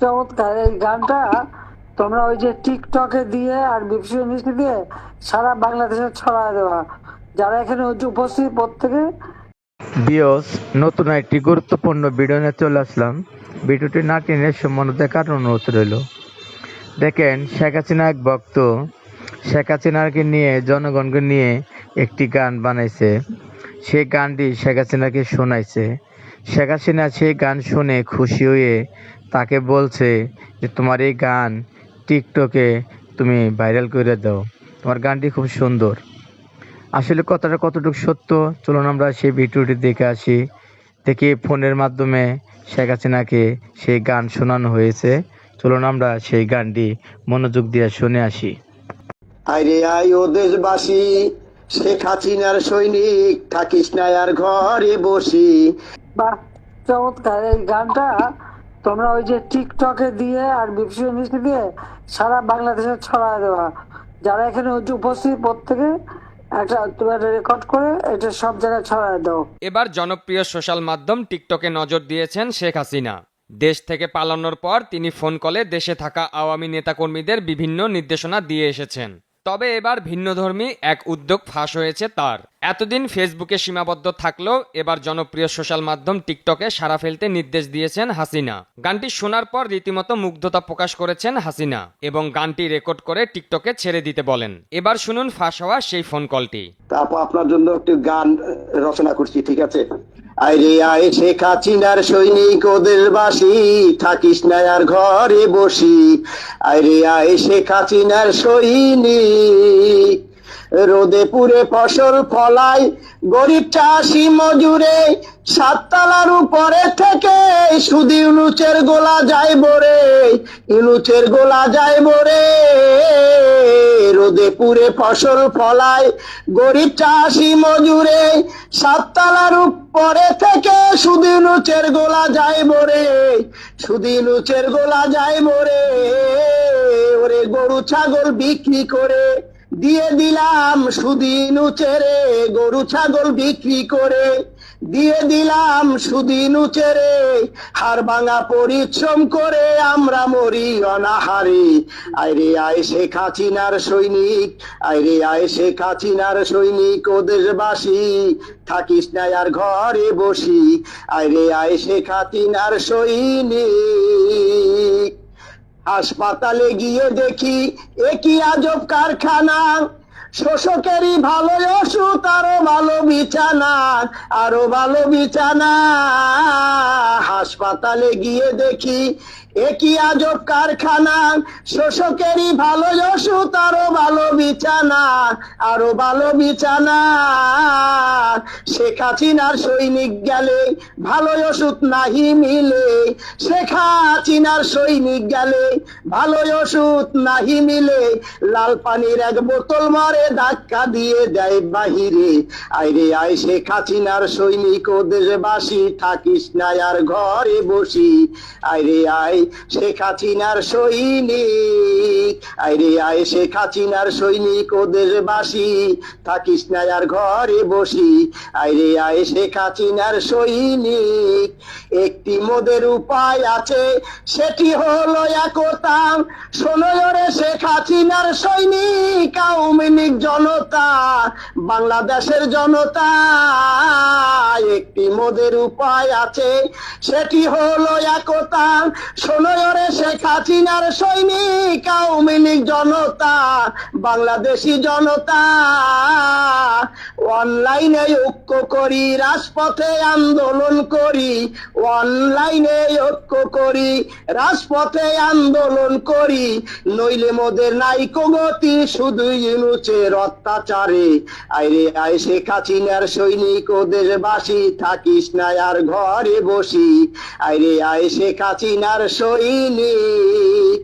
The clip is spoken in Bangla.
চমৎকার, এই গানটা তোমরা ওই যে টিকটকে দিয়ে আর বিপসি মিষ্টি দিয়ে সারা বাংলাদেশে ছড়ায় দেওয়া। যারা এখানে উপস্থিত, প্রত্যেকে বিয়স নতুন একটি গুরুত্বপূর্ণ ভিডিও নিয়ে চলে আসলাম। ভিডিওটি না টেনে সম্মান দেখার অনুরোধ রইল। দেখেন, শেখ হাসিনা এক ভক্ত। শেখ হাসিনাকে নিয়ে, জনগণকে নিয়ে একটি গান বানাইছে। সেই গানটি শেখ হাসিনাকে শোনাইছে। শেখ হাসিনা সেই গান শুনে খুশি হয়ে তাকে বলছে যে তোমার এই গান টিকটকে তুমি ভাইরাল করে দাও। তোমার গানটি খুব সুন্দর। আসলে কথাটা কতটুকু সত্য চলুন আমরা সেই ভিডিওটি দেখে আসি। দেখি ফোনের মাধ্যমে শেখ হাসিনাকে সেই গান শোনানো হয়েছে। চলুন আমরা সেই গানটি মনোযোগ দিয়ে শুনে আসি। আরে আয় ও দেশবাসী শেখ হাসিনার সৈনিক থাকিস না আর ঘরে বসি। বা চমৎকার এই গানটা। তোমরা ওই যে টিকটকে দিয়ে আর বিপসি মিষ্টি দিয়ে সারা বাংলাদেশে ছড়ায় দেওয়া। যারা এখানে উজ- উপস্থিত, প্রত্যেকে একটা রেকর্ড করে এটা সব জায়গায় ছড়ায় দাও। এবার জনপ্রিয় সোশ্যাল মাধ্যম টিকটকে নজর দিয়েছেন শেখ হাসিনা। দেশ থেকে পালানোর পর তিনি ফোন কলে দেশে থাকা আওয়ামী নেতাকর্মীদের বিভিন্ন নির্দেশনা দিয়ে এসেছেন। তবে এবার ভিন্নধর্মী এক উদ্যোগ ফাঁস হয়েছে তার। এতদিন ফেসবুকে সীমাবদ্ধ থাকলেও এবার জনপ্রিয় সোশ্যাল মাধ্যম টিকটকে সারা ফেলতে নির্দেশ দিয়েছেন হাসিনা। গানটি শোনার পর রীতিমতো মুগ্ধতা প্রকাশ করেছেন হাসিনা এবং গানটি রেকর্ড করে টিকটকে ছেড়ে দিতে বলেন। এবার শুনুন ফাঁস হওয়া সেই ফোন কলটি। তারপর আপনার জন্য একটি গান রচনা করছি, ঠিক আছে? আরে আয় শেখ হাসিনার সৈনিক ওদের বাসি, থাকিস না আর ঘরে বসি। আইরে আয় শেখ হাসিনার সৈনিক রোদে পুরে ফসল ফলাই, গরিব চাষি মজুরে, সাততলার উপরে থেকে শুধু ইউনুচের গোলা যায় বরে ইউনুচের গোলা যায় বরে রোদে পুরে ফসল ফলায় গরিব চাষি মজুরে, সাততলার উপরে থেকে শুধু ইউনুচের গোলা যায় বরে শুধু ইউনুচের গোলা যায় বরে ওরে গরু, ছাগল বিক্রি করে দিয়ে দিলাম সুদিন উচেরে গরু ছাগল বিক্রি করে। দিয়ে দিলাম সুদিন উচেরে হার ভাঙা পরিশ্রম করে আমরা মরি অনাহারে। আইরে আয় শেখ হাসিনার সৈনিক, আইরে আয় শেখ হাসিনার সৈনিক ও দেশবাসী, থাকিস না আর ঘরে বসি। আইরে আয় শেখ হাসিনার সৈনিক। হাসপাতালে গিয়ে দেখি একই আজব কারখানা শোষকেরই ভালো ওষুধ, আরও ভালো বিছানা, আরও ভালো বিছানা। হাসপাতালে গিয়ে দেখি, একই আজব কারখানা। শোষকেরই ভালো ওষুধ, আরও ভালো বিছানা, আরও ভালো বিছানা। শেখ হাসিনার সৈনিক গেলে ভালো ওষুধ নাহি মিলে। শেখ হাসিনার সৈনিক গেলে ভালো ওষুধ নাহি মিলে। লাল পানির এক বোতল মারে ধাক্কা দিয়ে দেয় বাহিরে। আইরে আয় সে খাচিনার সৈনিক, ও দেশবাসী থাকিস না আর ঘরে বসি। আইরে আয় সে খাচিনার সৈনিক। আইরে শেখ সৈনিক ও দেশবাসী, থাকিস না আর ঘরে বসি। আইরে সৈনিক, একটি মোদের উপায় আছে, সেটি হলো একতা শোনরে শেখ হাসিনার সৈনিক, আওয়ামী জনতা, বাংলাদেশের জনতা, একটি মোদের উপায় আছে, সেটি হলো একতা শোনরে শেখ হাসিনার সৈনিক, আওয়ামী লীগ জনতা, বাংলাদেশি জনতা, অনলাইনে ঐক্য করি, রাজপথে আন্দোলন করি, অনলাইনে ঐক্য করি, রাজপথে আন্দোলন করি, নইলে মোদের নাইকো গতি শুধু ইনুচের অত্যাচারে আইরে আয় শেখ হাসিনার সৈনিক ও দেশবাসী, থাকিস না আর ঘরে বসি। আইরে আয় শেখ হাসিনার সৈনিক।